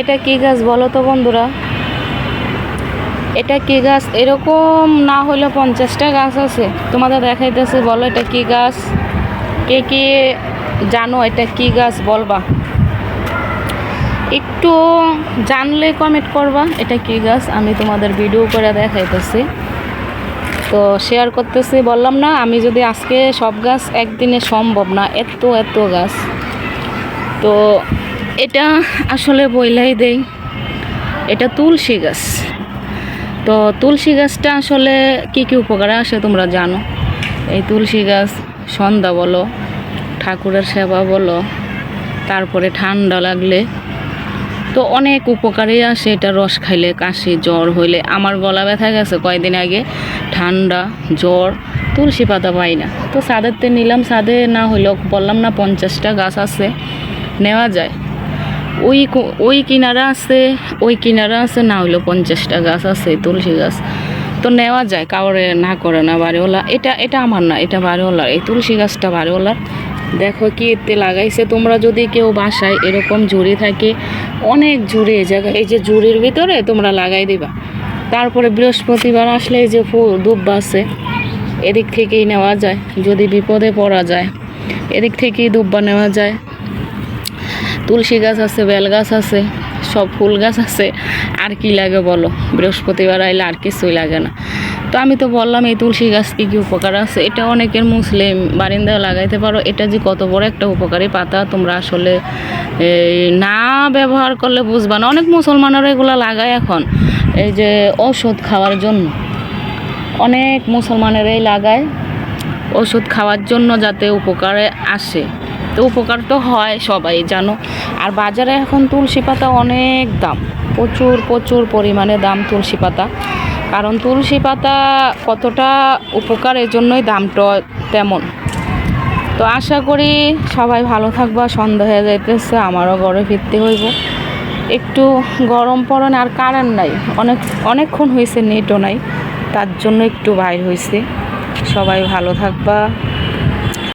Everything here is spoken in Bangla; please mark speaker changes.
Speaker 1: এটা কি গাছ বলো তো বন্ধুরা? এটা কি গাছ? এরকম না হলে পঞ্চাশটা গাছ আছে। তোমাদের দেখাইতেছে, বলো এটা কি গাছ? কে কে জানো এটা কি গাছ বলবা? একটু জানলে কমেন্ট করবা, এটা কি গাছ? আমি তোমাদের ভিডিও করে দেখাইতেছি। তো শেয়ার করতেছি, বললাম না, আমি যদি আজকে সব গাছ একদিনে সম্ভব না, এত এত গাছ। তো এটা আসলে বইলাই দেই। এটা তুলসী গাছ। তো তুলসী গাছটা আসলে কি কি উপকারে আসে তোমরা জানো? এই তুলসী গাছ সন্ধ্যা বলো, ঠাকুরের সেবা বলো, তারপরে ঠান্ডা লাগলে তো অনেক উপকারে আসে এটা রস খাইলে, কাশি, জ্বর হইলে। আমার গলা ব্যথা গেছে কয়দিন আগে, ঠান্ডা, জ্বর, তুলসী পাতা পাই না। তো ছাদেরতে নিলাম সাদে না হইলেও বললাম না পঞ্চাশটা গাছ আছে, নেওয়া যায়। ওই ওই কিনারা আছে, ওই কিনারা আছে, না হইলেও পঞ্চাশটা গাছ আছে, তুলসী গাছ। তো নেওয়া যায়, কাউরে না করে না বাড়িওয়ালা এটা এটা আমার না, এটা বাড়িওয়ালার এই তুলসী গাছটা বাড়িওয়ালার দেখো কি এতে লাগাইছে। তোমরা যদি কেউ বাসায় এরকম ঝুড়ি থাকে, অনেক ঝুড়ি এই জায়গায়। এই যে ঝুড়ির ভিতরে তোমরা লাগাই দিবা। তারপরে বৃহস্পতিবার আসলে এই যে ফুল দুব্বা আছে এদিক থেকেই নেওয়া যায়। যদি বিপদে পড়া যায়, এদিক থেকেই দুব্বা নেওয়া যায়। তুলসী গাছ আছে, বেল গাছ আছে, সব ফুল গাছ আছে। আর কি লাগে বলো? বৃহস্পতিবার আইলে আর কিছুই লাগে না। তো আমি তো বললাম, এই তুলসী গাছ কী কী উপকার আছে? এটা অনেকের মুসলিম বারিন্দা লাগাইতে পারো। এটা যে কত বড় একটা উপকারী পাতা, তোমরা আসলে না ব্যবহার করলে বুঝবা না। অনেক মুসলমানেরা এগুলো লাগায় এখন। এই যে ঔষধ খাওয়ার জন্য। অনেক মুসলমানেরাই লাগায় ওষুধ খাওয়ার জন্য যাতে উপকারে আসে। তো উপকার তো হয় সবাই, জানো। আর বাজারে এখন তুলসী পাতা অনেক দাম। প্রচুর প্রচুর পরিমাণে দাম তুলসী পাতা। কারণ তুলসী পাতা কতটা উপকার জন্যই দামটা তেমন। তো আশা করি সবাই ভালো থাকবা, সন্ধ্যা হয়ে যাইতেছে, আমারও ঘরে ফিরতে হইব। একটু গরম পড়ে আর কারেন্ট নাই, অনেক, অনেকক্ষণ হয়েছে নেটও নাই। তার জন্য একটু বাইর হয়েছে সবাই ভালো থাকবা।